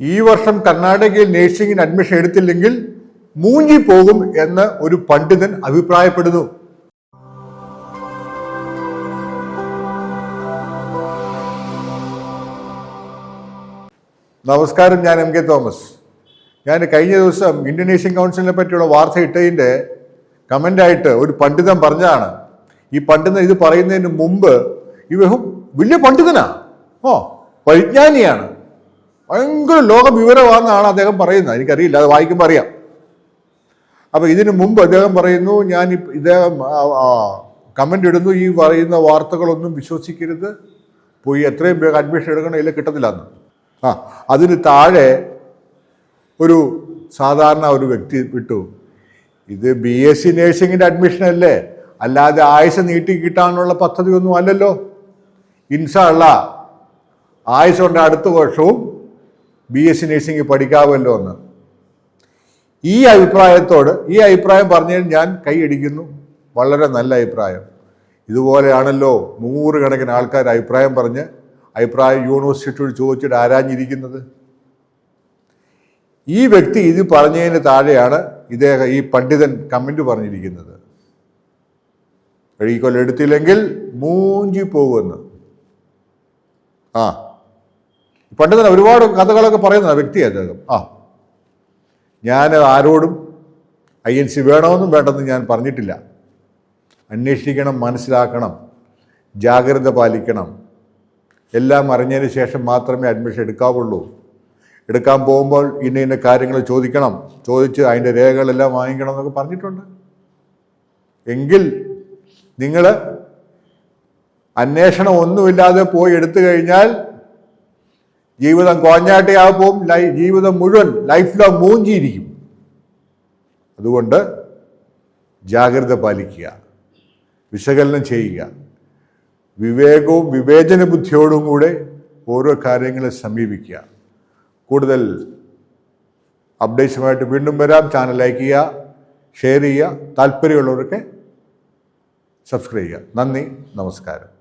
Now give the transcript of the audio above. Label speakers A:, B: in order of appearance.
A: ഈ വർഷം കർണാടകയിൽ നേഴ്സിംഗിന് അഡ്മിഷൻ എടുത്തില്ലെങ്കിൽ മൂഞ്ഞി പോകും എന്ന് ഒരു പണ്ഡിതൻ അഭിപ്രായപ്പെടുന്നു. നമസ്കാരം ഞാൻ എം കെ തോമസ്. ഞാൻ കഴിഞ്ഞ ദിവസം ഇന്തോനേഷ്യൻ കൗൺസിലിനെ പറ്റിയുള്ള വാർത്ത ഇട്ടതിന്റെ കമന്റായിട്ട് ഒരു പണ്ഡിതൻ പറഞ്ഞതാണ്. ഈ പണ്ഡിതൻ ഇത് പറയുന്നതിന് മുമ്പ് ഇവഹം വലിയ പണ്ഡിതനാ. ഓ പരിജ്ഞാനിയാണ് ഭയങ്കര ലോക വിവരമാണെന്നാണ് അദ്ദേഹം പറയുന്നത്. എനിക്കറിയില്ല അത് വായിക്കുമ്പോൾ അറിയാം. അപ്പോൾ ഇതിനു മുമ്പ് അദ്ദേഹം പറയുന്നു ഞാൻ ഇദ്ദേഹം കമന്റ് ഇടുന്നു ഈ പറയുന്ന വാർത്തകളൊന്നും വിശ്വസിക്കരുത്. പോയി എത്രയും വേഗം അഡ്മിഷൻ എടുക്കണം ഇല്ല കിട്ടത്തില്ല ആ അതിന് താഴെ ഒരു സാധാരണ ഒരു വ്യക്തി വിട്ടു. ഇത് ബി എസ് സി നേഴ്സിങ്ങിന്റെ അഡ്മിഷൻ അല്ലേ? അല്ലാതെ ആയുസ് നീട്ടി കിട്ടാനുള്ള പദ്ധതിയൊന്നും അല്ലല്ലോ. ഇൻഷാള്ള കൊണ്ട് അടുത്ത വർഷവും ബി എസ് സി നേഴ്സിംഗ് പഠിക്കാമല്ലോ എന്ന്. ഈ അഭിപ്രായത്തോട് ഈ അഭിപ്രായം പറഞ്ഞാൽ ഞാൻ കൈയടിക്കുന്നു വളരെ നല്ല അഭിപ്രായം. ഇതുപോലെയാണല്ലോ നൂറുകണക്കിന് ആൾക്കാർ അഭിപ്രായം പറഞ്ഞ് അഭിപ്രായം യൂണിവേഴ്സിറ്റിയോട് ചോദിച്ചിട്ട് ആരാഞ്ഞിരിക്കുന്നത്? ഈ വ്യക്തി ഇത് പറഞ്ഞതിന് താഴെയാണ് ഇദ്ദേഹം ഈ പണ്ഡിതൻ കമന്റ് പറഞ്ഞിരിക്കുന്നത്. ഈ എടുത്തില്ലെങ്കിൽ മൂഞ്ചി പോകുമെന്ന് ആ. പണ്ഡിതൻ ഒരുപാട് കഥകളൊക്കെ പറയുന്ന വ്യക്തിയാണ് അദ്ദേഹം. ആ. ഞാൻ ആരോടും ഐ എൻ സി വേണമെന്നും വേണ്ടെന്നും ഞാൻ പറഞ്ഞിട്ടില്ല. അന്വേഷിക്കണം മനസ്സിലാക്കണം ജാഗ്രത പാലിക്കണം. എല്ലാം അറിഞ്ഞതിന് ശേഷം മാത്രമേ അഡ്മിഷൻ എടുക്കാവുള്ളൂ. എടുക്കാൻ പോകുമ്പോൾ ഇന്ന ഇന്ന കാര്യങ്ങൾ ചോദിക്കണം. ചോദിച്ച് അതിന്റെ രേഖകളെല്ലാം വാങ്ങിക്കണം എന്നൊക്കെ പറഞ്ഞിട്ടുണ്ട്. എങ്കിൽ നിങ്ങൾ അന്വേഷണം ഒന്നുമില്ലാതെ പോയി എടുത്തു കഴിഞ്ഞാൽ ജീവിതം കോഞ്ഞാട്ടയാകുമ്പോൾ ലൈ ജീവിതം മുഴുവൻ ലൈഫ് ലോങ് മൂഞ്ചിയിരിക്കും. അതുകൊണ്ട് ജാഗ്രത പാലിക്കുക. വിശകലനം ചെയ്യുക. വിവേകവും വിവേചന ബുദ്ധിയോടും കൂടെ ഓരോ കാര്യങ്ങളെ സമീപിക്കുക. കൂടുതൽ അപ്ഡേറ്റ്സുമായിട്ട് വീണ്ടും വരാം. ചാനൽ ലൈക്ക് ചെയ്യുക ഷെയർ ചെയ്യുക താല്പര്യമുള്ളവരൊക്കെ സബ്സ്ക്രൈബ് ചെയ്യുക. നന്ദി നമസ്കാരം.